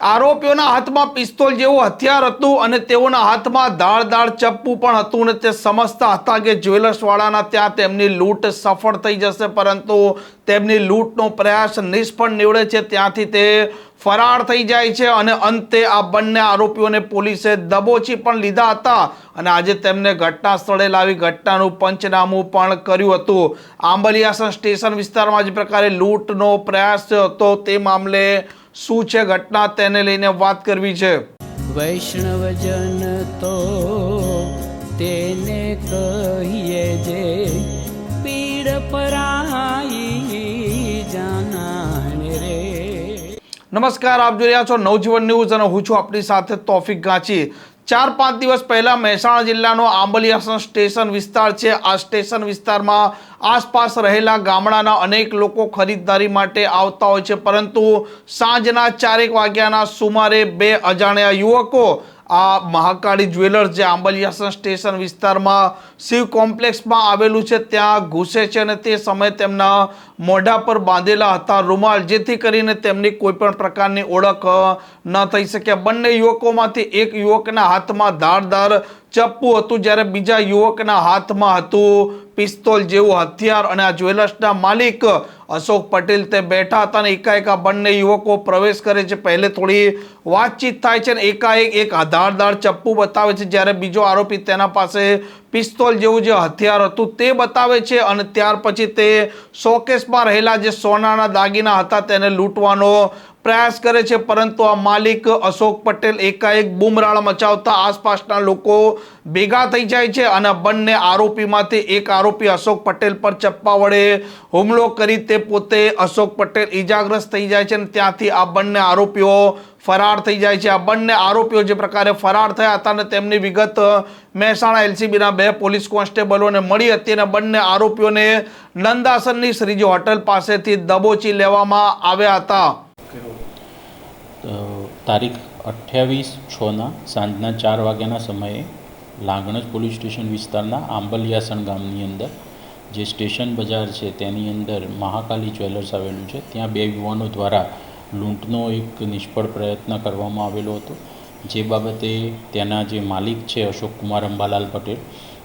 આરોપીઓના હાથમાં પિસ્તોલ જેવું હથિયાર હતું અને તેઓના હાથમાં દાળ દાળ ચપ્પુ પણ હતું અને તે સમજતા હતા કે જ્વેલર્સવાળાના ત્યાં તેમની લૂંટ સફળ થઈ જશે, પરંતુ તેમની લૂંટનો પ્રયાસ નિષ્ફળ નીવડે છે. ત્યાંથી તે ફરાર થઈ જાય છે અને અંતે આ બંને આરોપીઓને પોલીસે દબોચી પણ લીધા હતા અને આજે તેમને ઘટના સ્થળે લાવી ઘટનાનું પંચનામું પણ કર્યું હતું. આંબલિયાસન સ્ટેશન વિસ્તારમાં જે પ્રકારે લૂંટનો પ્રયાસ થયો હતો. તે મામલે શું છે ઘટના તેને લઈને વાત કરવી છે? વૈષ્ણવજન તો તેને કહીએ જે પીડ પરાઈ જાનાને રે. નમસ્કાર આપ જોઈ રહ્યા છો નવજીવન ન્યૂઝ અને હું છું આપણી સાથે તોફિક ગાંચી. ચાર પાંચ દિવસ પહેલાં મહેસાણા જિલ્લાનો આંબલિયાસન સ્ટેશન વિસ્તાર છે. આ સ્ટેશન વિસ્તારમાં આસપાસ રહેલા ગામડાના અનેક લોકો ખરીદદારી માટે આવતા હોય છે. પરંતુ સાંજના ચારેક વાગ્યાના સુમારે બે અજાણ્યા યુવકો આ મહાકાળી જ્વેલર્સ જે આંબલિયાસન સ્ટેશન વિસ્તારમાં શિવ કોમ્પ્લેક્સમાં આવેલું છે, ત્યાં ઘૂસે છે અને તે સમયે તેમના મોઢા પર બાંધેલા હતા રૂમાલ, જેથી કરીને તેમની કોઈપણ પ્રકારની ઓળખ ન થઈ શકે બંને યુવકોમાંથી એક યુવકના હાથમાં ધારદાર ચપ્પુ હતું જ્યારે બીજા યુવકના હાથમાં હતું. પિસ્તોલ જેવું હથિયાર અને આ જ્વેલર્સના માલિક અશોક પટેલ તે બેઠા હતા અને એકાએક આ બંને યુવકો પ્રવેશ કરે છે. પહેલે થોડી વાતચીત થાય છે અને એકાએક એક આધારદાર ચપ્પુ બતાવે છે જ્યારે બીજો આરોપી તેના પાસે પિસ્તોલ જેવું જે હથિયાર હતું તે બતાવે છે અને ત્યાર પછી તે શોકેસમાં રહેલા જે સોનાના દાગીના હતા તેને લૂંટવાનો પ્રયાસ કરે છે, પરંતુ આ માલિક અશોક પટેલ એકાએક બુમરાળ મચાવતા આસપાસના લોકો ભેગા થઈ જાય છે અને બંને આરોપીમાંથી એક આરોપી અશોક પટેલ પર ચપ્પા વડે હુમલો કરી તે પોતે અશોક પટેલ ઈજાગ્રસ્ત થઈ જાય છે અને ત્યાંથી આ બંને આરોપીઓ ફરાર થઈ જાય છે. આ બંને આરોપીઓ જે પ્રકારે ફરાર થયા હતા અને તેમની વિગત મહેસાણા એલસીબીના બે પોલીસ કોન્સ્ટેબલોને મળી હતી અને બંને આરોપીઓને નંદાસનની શ્રીજી હોટલ પાસેથી દબોચી લેવામાં આવ્યા હતા. તારીખ અઠ્યાવીસ છના સાંજના ચાર વાગ્યાના સમયે લાંગણજ પોલીસ સ્ટેશન વિસ્તારના આંબલિયાસણ ગામની અંદર જે સ્ટેશન બજાર છે તેની અંદર મહાકાલી જ્વેલર્સ આવેલું છે. ત્યાં બે યુવાનો દ્વારા લૂંટનો એક નિષ્ફળ પ્રયત્ન કરવામાં આવેલો હતો. જે બાબતે તેના જે માલિક છે અશોક કુમાર અંબાલાલ પટેલ,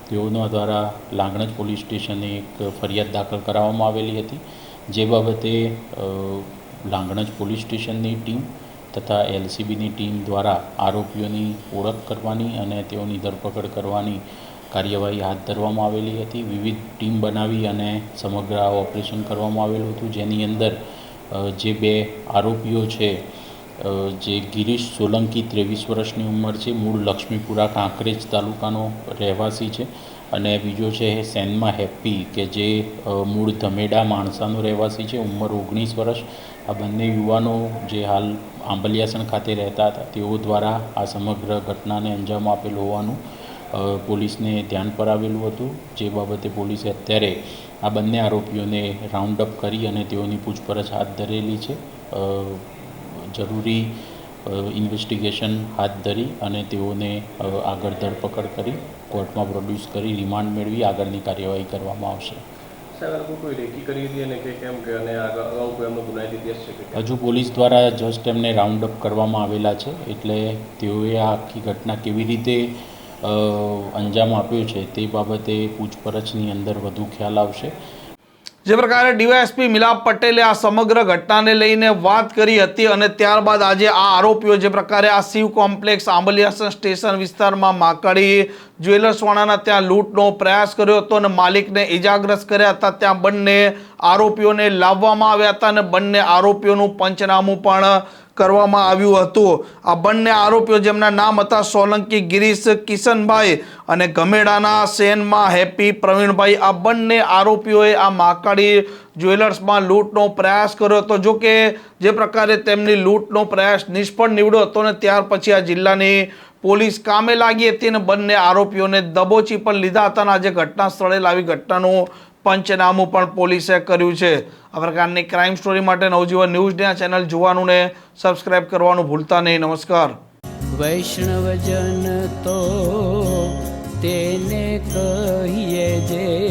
તેઓના દ્વારા લાંગણજ પોલીસ સ્ટેશને એક ફરિયાદ દાખલ કરાવવામાં આવેલી હતી. જે બાબતે લાંગણજ પોલીસ સ્ટેશનની ટીમ તથા એલસીબીની ટીમ દ્વારા આરોપીઓની ઓળખ કરવાની અને તેઓની ધરપકડ કરવાની કાર્યવાહી હાથ ધરવામાં આવેલી હતી. વિવિધ ટીમ બનાવી અને સમગ્ર આ ઓપરેશન કરવામાં આવેલું હતું. જેની અંદર જે બે આરોપીઓ છે જે ગિરીશ સોલંકી ત્રેવીસ વર્ષની ઉંમર છે, મૂળ લક્ષ્મીપુરા કાંકરેજ તાલુકાનો રહેવાસી છે. અને બીજો છે સેનમાં હેપ્પી કે જે મૂળ ધમેડા માણસાનો રહેવાસી છે, ઉંમર ઓગણીસ વર્ષ. આ બંને યુવાનો જે હાલ આંબલિયાસણ ખાતે રહેતા હતા, તેઓ દ્વારા આ સમગ્ર ઘટનાને અંજામ આપેલ હોવાનું પોલીસને ધ્યાન પર આવેલું હતું. જે બાબતે પોલીસે અત્યારે આ બંને આરોપીઓને રાઉન્ડ અપ કરી અને તેઓની પૂછપરછ હાથ ધરેલી છે. જરૂરી ઇન્વેસ્ટિગેશન હાથ ધરી અને તેઓને આગળ ધરપકડ કરી કોર્ટમાં પ્રોડ્યુસ કરી રિમાન્ડ મેળવી આગળની કાર્યવાહી કરવામાં આવશે. હજુ પોલીસ દ્વારા જસ્ટ એમને રાઉન્ડ અપ કરવામાં આવેલા છે એટલે તેઓએ આ આખી ઘટના કેવી રીતે અંજામ આપ્યો છે તે બાબતે પૂછપરછની અંદર વધુ ખ્યાલ આવશે. જે પ્રકારે ડીવાયએસપી મિલાપ પટેલે આ સમગ્ર ઘટનાને લઈને વાત કરી હતી અને ત્યારબાદ આજે આ આરોપીઓ જે પ્રકારે આ શિવ કોમ્પ્લેક્સ આંબલિયાસન સ્ટેશન વિસ્તારમાં માકડી જ્વેલર્સવાળાના ત્યાં લૂંટનો પ્રયાસ કર્યો હતો અને માલિકને ઇજાગ્રસ્ત કર્યા હતા. ત્યાં બંને આરોપીઓને લાવવામાં આવ્યા હતા અને બંને આરોપીઓનું પંચનામું પણ કરવામાં આવ્યું હતું. આ બંને આરોપીઓ જેમના નામ હતા સોલંકી, ગિરીશ કિશનભાઈ અને ગમેડાના સેનમાં હેપી પ્રવીણભાઈ, આ બંને આરોપીઓએ આ મહાકાળી જ્વેલર્સમાં લૂંટનો પ્રયાસ કર્યો હતો. જો કે જે પ્રકારે તેમની લૂંટનો પ્રયાસ નિષ્ફળ નીવડ્યો હતો ને ત્યાર પછી આ જિલ્લાની પોલીસ કામે લાગી હતી અને બંને આરોપીઓને દબોચી પણ લીધા હતા અને આજે ઘટના સ્થળે લાવી ઘટનાનું પંચનામું પણ પોલીસે કર્યું છે. આ પ્રકારની ક્રાઇમ સ્ટોરી માટે નવજીવન ન્યૂઝની આ ચેનલ જોવાનું ને સબસ્ક્રાઇબ કરવાનું ભૂલતા નહીં. નમસ્કાર. વૈષ્ણવજન તો તેને કહીએ જે